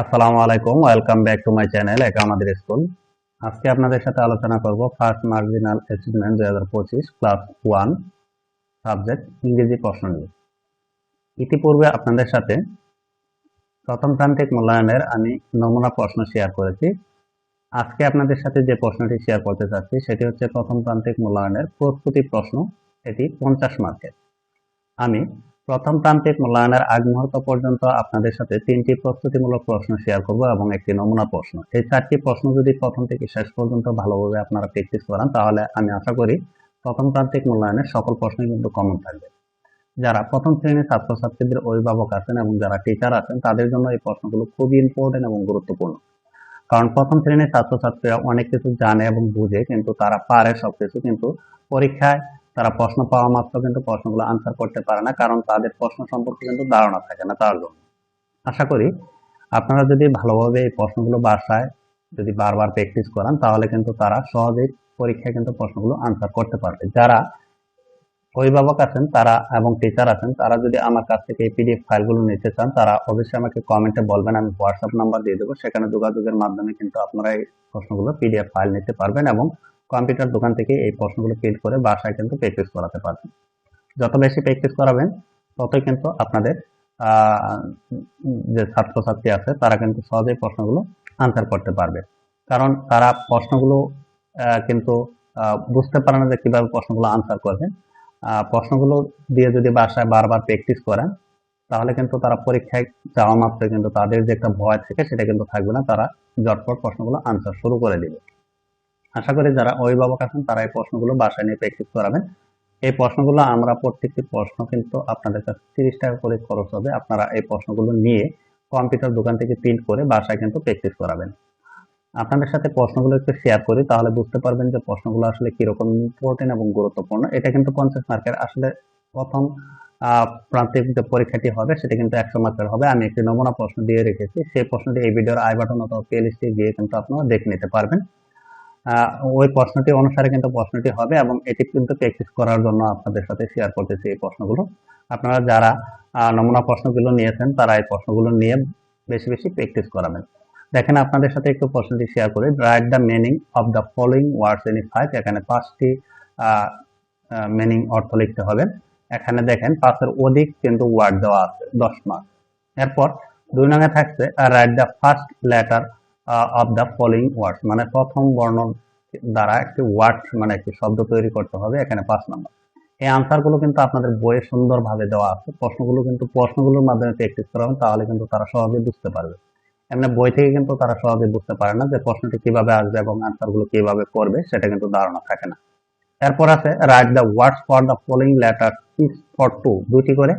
আসসালামু আলাইকুম, welcome back to my channel একা আমাদের স্কুল। আজকে আপনাদের সাথে আলোচনা করব ফার্স্ট মার্জিনাল অ্যাচিভমেন্ট দুই হাজার পঁচিশ, ক্লাস ওয়ান, সাবজেক্ট ইংরেজি প্রশ্ন নিয়ে। ইতিপূর্বে আপনাদের সাথে প্রথম প্রান্তিক মূল্যায়নের আমি নমুনা প্রশ্ন শেয়ার করেছি। আজকে আপনাদের সাথে যে প্রশ্নটি শেয়ার করতে চাচ্ছি, সেটি হচ্ছে প্রথম প্রান্তিক মূল্যায়নের প্রস্তুতি প্রশ্ন, এটি পঞ্চাশ মার্কের। আমি প্রথম প্রান্তিক মূল্যায়নের আগ মুহূর্ত পর্যন্ত আপনাদের সাথে তিনটি প্রস্তুতিমূলক প্রশ্ন শেয়ার করব এবং একটি নমুনা প্রশ্ন। এই চারটি প্রশ্ন যদি প্রথম থেকে শেষ পর্যন্ত ভালোভাবে আপনারা প্র্যাকটিস করান, তাহলে আমি আশা করি প্রথম প্রান্তিক মূল্যায়নের সকল প্রশ্নই কিন্তু কমন থাকবে। যারা প্রথম শ্রেণির ছাত্রছাত্রীদের অভিভাবক আছেন এবং যারা টিচার আছেন, তাদের জন্য এই প্রশ্নগুলো খুবই ইম্পর্টেন্ট এবং গুরুত্বপূর্ণ। কারণ প্রথম শ্রেণির ছাত্রছাত্রীরা অনেক কিছু জানে এবং বুঝে, কিন্তু তারা পারে সবকিছু, কিন্তু পরীক্ষায় তারা প্রশ্ন পাওয়া মাত্র কিন্তু প্রশ্নগুলো আনসার করতে পারে না, কারণ তাদের প্রশ্ন সম্পর্কে কিন্তু ধারণা থাকে না তার জন্য। আশা করি আপনারা যদি ভালোভাবে এই প্রশ্নগুলো বাসায় যদি বারবার প্র্যাকটিস করান, তাহলে কিন্তু তারা সহজেই পরীক্ষায় কিন্তু প্রশ্নগুলো আনসার করতে পারবে। যারা অভিভাবক আছেন, তারা এবং টিচার আছেন, তারা যদি আমার কাছ থেকে এই পিডিএফ ফাইলগুলো নিতে চান, তারা অবশ্যই আমাকে কমেন্টে বলবেন, আমি হোয়াটসঅ্যাপ নাম্বার দিয়ে দেবো। সেখানে যোগাযোগের মাধ্যমে কিন্তু আপনারা এই প্রশ্নগুলো পিডিএফ ফাইল নিতে পারবেন এবং কম্পিউটার দোকান থেকে এই প্রশ্নগুলো প্রিন্ট করে বাসায় কিন্তু প্র্যাকটিস করাতে পারবেন। যত বেশি প্র্যাকটিস করাবেন, ততই কিন্তু আপনাদের যে ছাত্রছাত্রী আছে, তারা কিন্তু সহজেই প্রশ্নগুলো আনসার করতে পারবে। কারণ তারা প্রশ্নগুলো কিন্তু বুঝতে পারে না যে কীভাবে প্রশ্নগুলো আনসার করবে। প্রশ্নগুলো দিয়ে যদি বাসায় বারবার প্র্যাকটিস করেন, তাহলে কিন্তু তারা পরীক্ষায় যাওয়া মাত্র কিন্তু তাদের যে একটা ভয় থাকে, সেটা কিন্তু থাকবে না। তারা জটপট প্রশ্নগুলো আনসার শুরু করে দিবে। আশা করি যারা অভিভাবক আছেন, তারা এই প্রশ্নগুলো বাসায় নিয়ে প্র্যাকটিস করাবেন। এই প্রশ্নগুলো আমরা প্রত্যেকটি প্রশ্ন কিন্তু আপনাদের কাছে তিরিশ টাকা করে খরচ হবে। আপনারা এই প্রশ্নগুলো নিয়ে কম্পিউটার দোকান থেকে প্রিন্ট করে বাসায় কিন্তু প্র্যাকটিস করাবেন। আপনাদের সাথে প্রশ্নগুলো একটু শেয়ার করি, তাহলে বুঝতে পারবেন যে প্রশ্নগুলো আসলে কীরকম ইম্পর্টেন্ট এবং গুরুত্বপূর্ণ। এটা কিন্তু পঞ্চাশ মার্কের আসলে প্রথম প্রান্তিক যে পরীক্ষাটি হবে, সেটা কিন্তু একশো মার্কের হবে। আমি একটি নমুনা প্রশ্ন দিয়ে রেখেছি। সেই প্রশ্নটি এই ভিডিওর আই বাটন অথবা প্লে লিস্টে গিয়ে কিন্তু আপনারা দেখে নিতে পারবেন। ওই প্রশ্নটি অনুসারে কিন্তু প্রশ্নটি হবে এবং এটি কিন্তু প্র্যাকটিস করার জন্য আপনাদের সাথে শেয়ার করতেছি এই প্রশ্নগুলো। আপনারা যারা নমুনা প্রশ্নগুলো নিয়েছেন, তারা এই প্রশ্নগুলো নিয়ে বেশি বেশি প্র্যাকটিস করাবেন। দেখেন, আপনাদের সাথে একটু প্রশ্নটি শেয়ার করি। Write the meaning of the following words in five এখানে পাঁচটি মিনিং অর্থ লিখতে হবে। এখানে দেখেন, পাঁচের অধিক কিন্তু ওয়ার্ড দেওয়া আছে, দশ মার্ক এরপর দুই নঙে থাকছে write the first letter of the following words মানে প্রথম বর্ণ দ্বারা একটি ওয়ার্ড মানে একটি শব্দ তৈরি করতে হবে, এখানে পাঁচ নম্বর। এই আনসারগুলো কিন্তু আপনাদের বইয়ে সুন্দরভাবে দেওয়া আছে। প্রশ্নগুলো কিন্তু, প্রশ্নগুলোর মাধ্যমে প্র্যাকটিস করাবেন তাহলে কিন্তু তারা সহজে বুঝতে পারবে। এমনি বই থেকে কিন্তু তারা সহজে বুঝতে পারে না যে প্রশ্নটি কীভাবে আসবে এবং আনসারগুলো কীভাবে করবে, সেটা কিন্তু ধারণা থাকে না। এরপর আছে write the words for the following letter is for to দুটি করে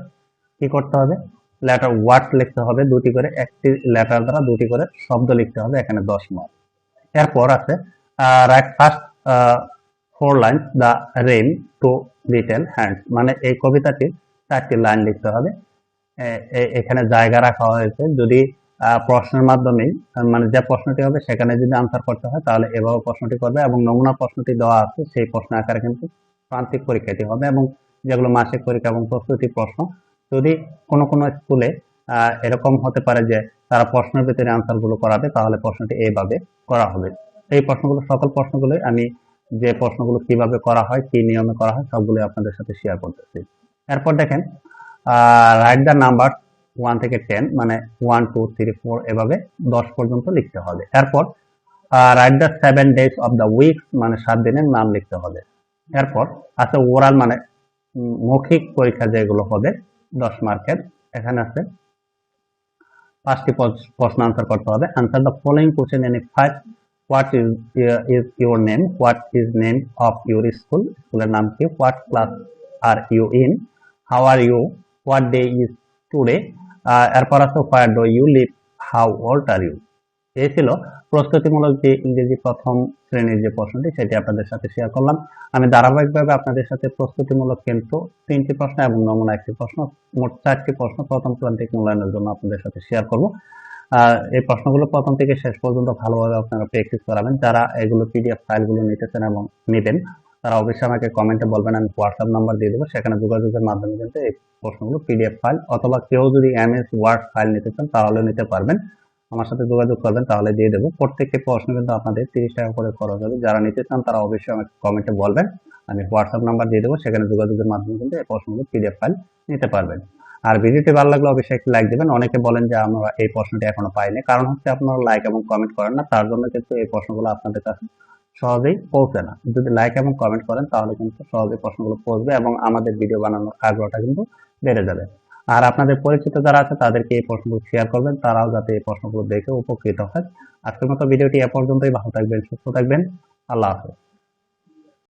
কি করতে হবে? লেটার ওয়ার্ড লিখতে হবে দুটি করে একটি লেটার দ্বারা দুটি করে শব্দ লিখতে হবে এখানে দশ মার্ক এরপর আছে write first four line the rain two little hands মানে এই কবিতাটির চারটি লাইন লিখতে হবে। এখানে জায়গা রাখা হয়েছে। যদি প্রশ্নের মাধ্যমেই আহ, মানে যে প্রশ্নটি হবে সেখানে যদি আনসার করতে হয় তাহলে এভাবে প্রশ্নটি করবে এবং নমুনা প্রশ্নটি দেওয়া আছে সেই প্রশ্ন আকারে কিন্তু প্রান্তিক পরীক্ষাটি হবে এবং যেগুলো মাসিক পরীক্ষা এবং প্রস্তুতি প্রশ্ন যদি কোনো কোনো স্কুলে এরকম হতে পারে যে তারা প্রশ্নের ভিতরে আনসারগুলো করাবে, তাহলে প্রশ্নটি এইভাবে করা হবে। এই প্রশ্নগুলো, সকল প্রশ্নগুলোই আমি যে প্রশ্নগুলো কীভাবে করা হয়, কি নিয়মে করা হয় সবগুলো আপনাদের সাথে শেয়ার করতেছি। এরপর দেখেন রাইট দ্য নাম্বার ওয়ান থেকে টেন মানে ওয়ান টু থ্রি ফোর এভাবে দশ পর্যন্ত লিখতে হবে। এরপর write the seven days of the week মানে সাত দিনের নাম লিখতে হবে। এরপর, আছে ওরাল মানে মৌখিক পরীক্ষা যেগুলো হবে দশ মার্কের, এখানে আছে। পাঁচটি প্রশ্ন আনসার করতে হবে। Answer the following question any five what is is your name what is name of your school স্কুলের নাম কি? What class are you in how are you what day is today এরপর আছে where do you live how old are you এই ছিল প্রস্তুতিমূলক যে ইংরেজি প্রথম শ্রেণির যে প্রশ্নটি সেটি আপনাদের সাথে শেয়ার করলাম। আমি ধারাবাহিকভাবে আপনাদের সাথে প্রস্তুতিমূলক কিন্তু তিনটি প্রশ্ন এবং নমুনা একটি প্রশ্ন মোট চারটি প্রশ্ন প্রথম প্রান্তিক মূল্যায়নের জন্য আপনাদের সাথে শেয়ার করব। আহ, এই প্রশ্নগুলো প্রথম থেকে শেষ পর্যন্ত ভালোভাবে আপনারা প্র্যাকটিস করাবেন। যারা এগুলো পিডিএফ ফাইলগুলো নিতেছেন এবং নেবেন তারা অবশ্যই আমাকে কমেন্টে বলবেন আমি হোয়াটসঅ্যাপ নাম্বার দিয়ে দেবো। সেখানে যোগাযোগের মাধ্যমে কিন্তু এই প্রশ্নগুলো পিডিএফ ফাইল অথবা কেউ যদি এমএস ওয়ার্ড ফাইল নিতে চান তাহলেও নিতে পারবেন। আমার সাথে যোগাযোগ করবেন, তাহলে দিয়ে দেবো। প্রত্যেকটি প্রশ্ন কিন্তু আপনাদের তিরিশ টাকা করে খরচ হবে। যারা নিতে চান, তারা অবশ্যই আমাকে কমেন্টে বলবেন। আমি হোয়াটসঅ্যাপ নাম্বার দিয়ে দেবো, সেখানে যোগাযোগের মাধ্যমে কিন্তু এই প্রশ্নগুলো পিডিএফ ফাইল নিতে পারবেন। আর ভিডিওটি ভালো লাগলে অবশ্যই একটি লাইক দেবেন। অনেকে বলেন যে আমরা এই প্রশ্নটি এখনও পাইনি। কারণ হচ্ছে আপনারা লাইক এবং কমেন্ট করেন না, তার জন্য কিন্তু এই প্রশ্নগুলো আপনাদের কাছে সহজেই পৌঁছে না। যদি লাইক এবং কমেন্ট করেন, তাহলে কিন্তু সহজেই প্রশ্নগুলো পৌঁছবে এবং আমাদের ভিডিও বানানোর আগ্রহটা কিন্তু বেড়ে যাবে। আর আপনাদের পরিচিত যারা আছে, তাদেরকে এই প্রশ্নগুলো শেয়ার করবেন। তারাও যাতে এই প্রশ্নগুলো দেখে উপকৃত হয়। আজকের মতো ভিডিওটি এ পর্যন্তই। ভালো থাকবেন, সুস্থ থাকবেন। আল্লাহ হাফেজ।